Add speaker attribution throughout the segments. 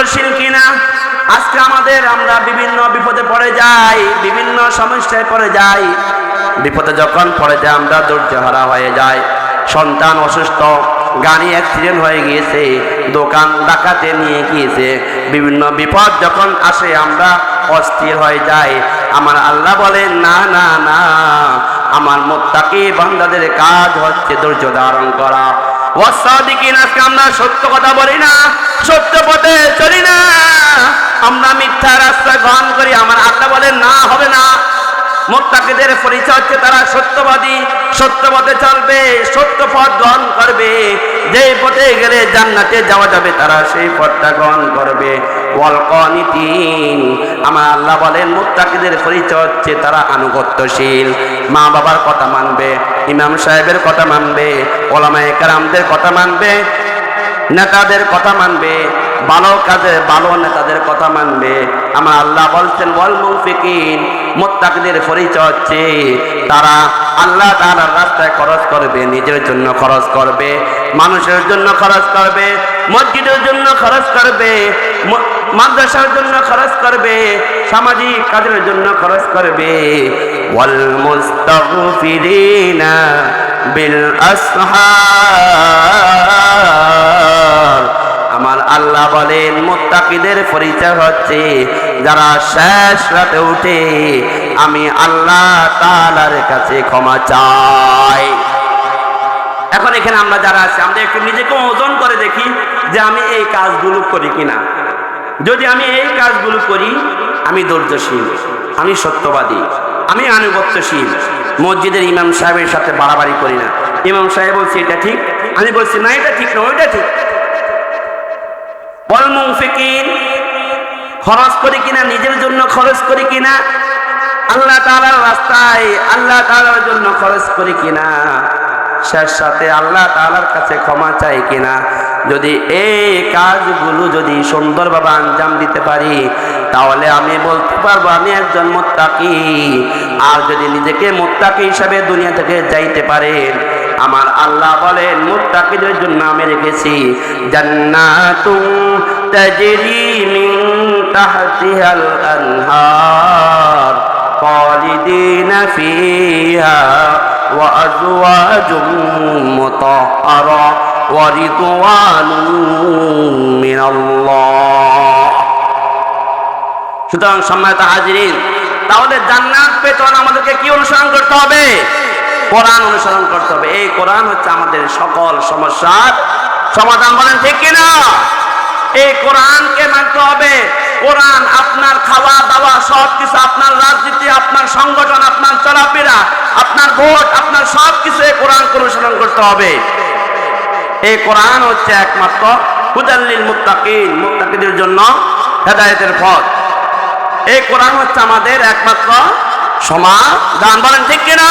Speaker 1: ধৈর্যশীল কিনা? আজকে আমাদের আমরা বিভিন্ন বিপদে পড়ে যাই, বিভিন্ন সমস্যায় পড়ে যাই। বিপদে যখন পড়ে যায় আমরা ধৈর্য হারা হয়ে যায় সন্তান অসুস্থ, গাড়ি অ্যাক্সিডেন্ট হয়ে গিয়েছে, দোকান ডাকাতে নিয়ে গিয়েছে। বিভিন্ন বিপদ যখন আসে, আমরা অস্থির হয়ে যাই। আমার আল্লাহ বলেন, না না না, আমার মোত্তাকি বান্দাদের কাজ হচ্ছে ধৈর্য ধারণ করা। ওয়াসাদিকিন, আজকে আমরা সত্য কথা বলি না, সত্য পথে চলি না। আমরা মিথ্যা রাস্তা গ্রহণ করি, আমার আল্লাহ বলে না, হবে না। মোত্তাকিদের পরিচয় হচ্ছে তারা সত্যবাদী সত্য পথে চলবে সত্য পথ গ্রহণ করবে। যে পথে গেলে জান্নাতে যাওয়া যাবে, তারা সেই পথটা গ্রহণ করবে। আমার আল্লাহ বলেন, মুত্তাকিদের পরিচয় হচ্ছে তারা আনুগত্যশীল। মা বাবার কথা মানবে, ইমাম সাহেবের কথা মানবে, ওলামায়ে কেরামদের কথা মানবে, নেতাদের কথা মানবে। ভালো কাজে ভালো নেতাদের কথা মানবে। আমার আল্লাহ বলছেন বল মুফিকিন মোত্তাকিদের পরিচয় হচ্ছে, তারা আল্লাহ তাআলার রাস্তায় খরচ করবে, নিজের জন্য খরচ করবে, মানুষের জন্য খরচ করবে, মসজিদের জন্য খরচ করবে মাদ্রাসার জন্য খরচ করবে, সামাজিক কাজের জন্য খরচ করবে। ওয়াল মুস্তাগফিরিনা বিল আসহার। আমার আল্লাহ বলেন, মুত্তাকিদের পরিচয় হচ্ছে যারা শেষ রাতে উঠে আমি আল্লাহ তাআলার কাছে ক্ষমা চাই। এখন এখানে আমরা যারা আছি, আমরা একটু নিজেকে ওজন করে দেখি যে আমি এই কাজগুলো করি কিনা। যদি আমি এই কাজগুলো করি, আমি ধৈর্যশীল, আমি সত্যবাদী, আমি আনুগত্যশীল। মসজিদের ইমাম সাহেবের সাথে বাড়াবাড়ি করি না। ইমাম সাহেব বলছে, এটা ঠিক? আমি বলছি, না, এটা ঠিক না, ওইটা ঠিক। খরচ করি কিনা, নিজের জন্য খরচ করি কিনা? আল্লাহ তাআলার রাস্তায় আল্লাহ তাআলার জন্য খরচ করি কিনা? শেষ সাথে আল্লাহ তাআলার কাছে ক্ষমা চাই কিনা? যদি এই কাজগুলো যদি সুন্দরভাবে আঞ্জাম দিতে পারি, তাহলে আমি বলতে পারব, আমি একজন মোত্তাকি। আর যদি নিজেকে মোত্তাকি হিসাবে দুনিয়া থেকে যাইতে পারেন আমার আল্লাহ বলেন, মুত্তাকিদের জন্য আমি রেখেছি জান্নাতুন মিন তাহতিহাল আনহার খালিদিনা ফিহা ওয়া আজওয়াজুম মুতাহহারা ওয়া রিদওয়ানুম মিনাল্লাহ সুতরাং সম্মানিত হাজিরিন, তাহলে জান্নাত পেতে আমাদেরকে কি অনুসরণ করতে হবে? কোরআন অনুসরণ করতে হবে। এই কোরআন হচ্ছে আমাদের সকল সমস্যার সমাধান বলেন ঠিক কিনা? এই কোরআনকে মানতে হবে। কোরআন আপনার খাওয়া দাওয়া সব কিছু আপনার রাজনীতি, আপনার সংগঠন, আপনার চলাফেরা, আপনার ভোট, আপনার সব কিছু এই কোরআনকে অনুসরণ করতে হবে। এই কোরআন হচ্ছে একমাত্র হুদাল্লিল মুত্তাকিন, মুত্তাকিদের জন্য হেদায়েতের পথ। এই কোরআন হচ্ছে আমাদের একমাত্র সমাধান বলেন ঠিক কিনা?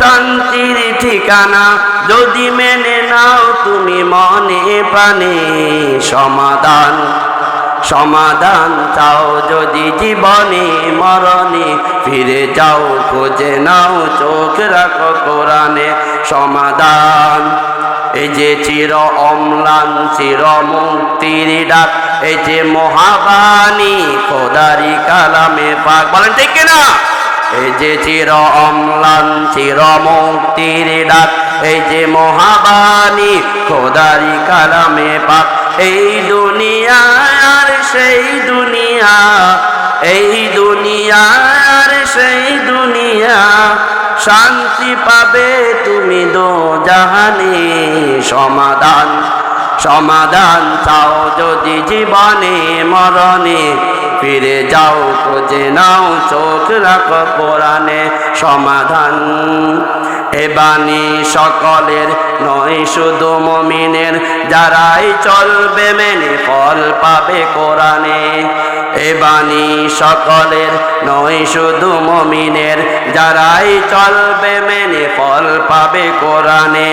Speaker 1: শান্তির ঠিকানা যদি মেনে নাও তুমি মনে প্রাণে সমাধান। সমাধান চাও যদি জীবনে, মরণে ফিরে যাও, খোঁজে নাও, চোখ রাখো কোরআনে সমাধান। এই যে চির অম্লান, চির মুক্তির ডাক, এই যে মহাবাণী খোদারি কালামে পাক। বলেন ঠিক কিনা? এই যে চির অম্লান, চির মুক্তির ডাক, এই যে মহাবাণী, খোদারি কালামে পাক, এই দুনিয়া সেই দুনিয়া, এই দুনিয়া সেই দুনিয়া, শান্তি পাবে তুমি দো জাহানে, সমাধান সমাধান চাও যদি জীবনে, মরণে ফিরে যাও খুঁজে নাও চোখ রাখো কোরআনে সমাধান। এ বাণী সকলের নয়, শুধু মমিনের যারাই চলবে, মেনে ফল পাবে কোরআনে। এ বাণী সকলের নয়, শুধু মমিনের যারাই চলবে, মেনে ফল পাবে কোরআনে।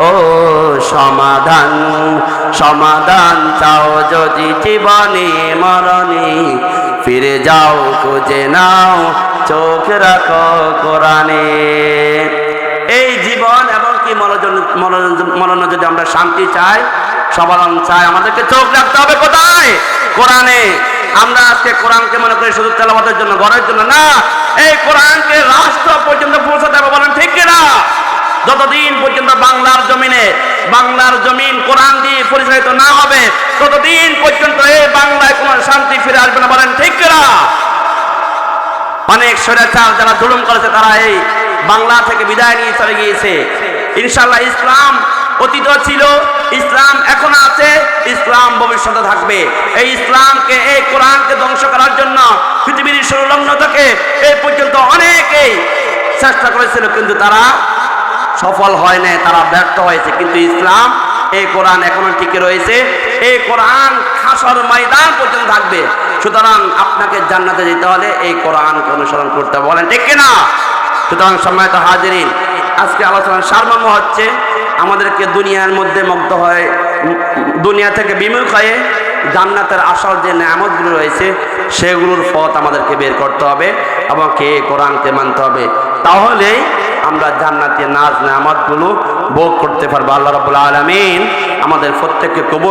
Speaker 1: ও সমাধান সমাধান চাও যদি জীবনে মরণে। ফিরে যাও, খুঁজে নাও, চোখ রাখো কোরআনে। এই জীবন এবং কি মনোজন, মনোরঞ্জন মনন যদি আমরা শান্তি চাই, সমাধান চাই, আমাদেরকে চোখ রাখতে হবে কোথায়? কোরআনে। আমরা আজকে কোরআনকে মনে করি শুধু তেলাবাদের জন্য, ঘরের জন্য না, এই কোরআনকে রাষ্ট্র পর্যন্ত পৌঁছাতে হবে বলেন ঠিক কিনা? যতদিন পর্যন্ত বাংলার জমিন কোরআন দিয়ে পরিচালিত না হবে। ততদিন পর্যন্ত এই বাংলায় কোনো শান্তি ফিরে আসবে না, বলেন ঠিক কিনা? অনেক স্বৈরাচার যারা জুলুম করেছে, তারা এই বাংলা থেকে বিদায় নিয়ে চলে গিয়েছে। ইনশাল্লাহ ইসলাম অতীত ছিল, ইসলাম এখন আছে, ইসলাম ভবিষ্যতে থাকবে। এই ইসলামকে, এই কোরআনকে ধ্বংস করার জন্য পৃথিবীর সংলগ্ন থেকে এই পর্যন্ত অনেকেই চেষ্টা করেছিল, কিন্তু তারা সফল হয় নাই, তারা ব্যর্থ হয়েছে। কিন্তু ইসলাম এই কোরআন এখনও টিকে রয়েছে। এই কোরআন খাসর ময়দান পর্যন্ত থাকবে। সুতরাং আপনাকে জান্নাতে যেতে হলে এই কোরআনকে অনুসরণ করতে। বলেন, ঠিক কিনা? সুতরাং সম্মানিত হাজিরিন, আজকে আলোচনার সারমর্ম হচ্ছে, আমাদেরকে দুনিয়ার মধ্যে মুগ্ধ হয়ে, দুনিয়া থেকে বিমুখ হয়ে জান্নাতের আসল যে নামতগুলো রয়েছে, সেগুলোর পথ আমাদেরকে বের করতে হবে এবং কে কোরআনকে মানতে হবে। তাহলেই আমরা জান্নাতে নাজ নামতগুলো ভোগ করতে পারব। আল্লাহ রাবুল আলমিন আমাদের প্রত্যেককে কবুল